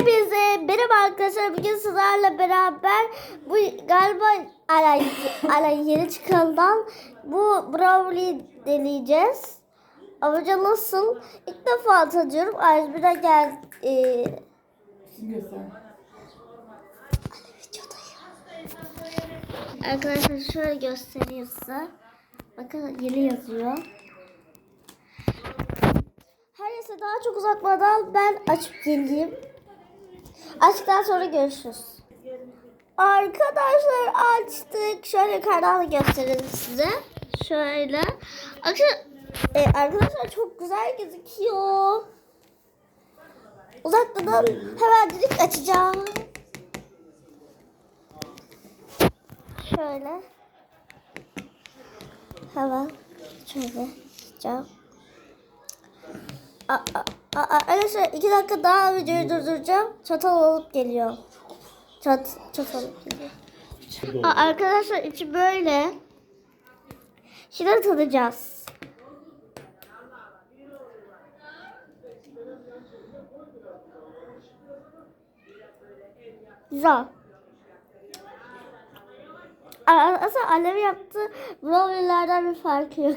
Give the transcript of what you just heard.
Hepinize merhaba arkadaşlar. Bugün sizlerle beraber bu galiba ala, ala yeni çıkandan bu brownie deneyeceğiz. Ayrıca nasıl? İlk defa tadıyorum. Ayrıca gel e. Arkadaşlar şöyle göstereyim size. Bakın yeni yazıyor. Her neyse daha çok uzatmadan ben açıp geleyim. Açtıktan sonra görüşürüz. Arkadaşlar açtık. Şöyle yukarıdan da gösterelim size. Şöyle. Arkadaşlar, e, arkadaşlar çok güzel gözüküyor. Uzaktan hemen direkt açacağım. Şöyle. Hemen şöyle açacağım. Aa, aa, Arkadaşlar iki dakika daha videoyu durduracağım. Çatal alıp geliyor. Çat, çatal alıp geliyor. Aa, arkadaşlar içi böyle. Şimdi tadacağız. Güzel. Aslında annem yaptı. Brownie'lerden bir farkı yok.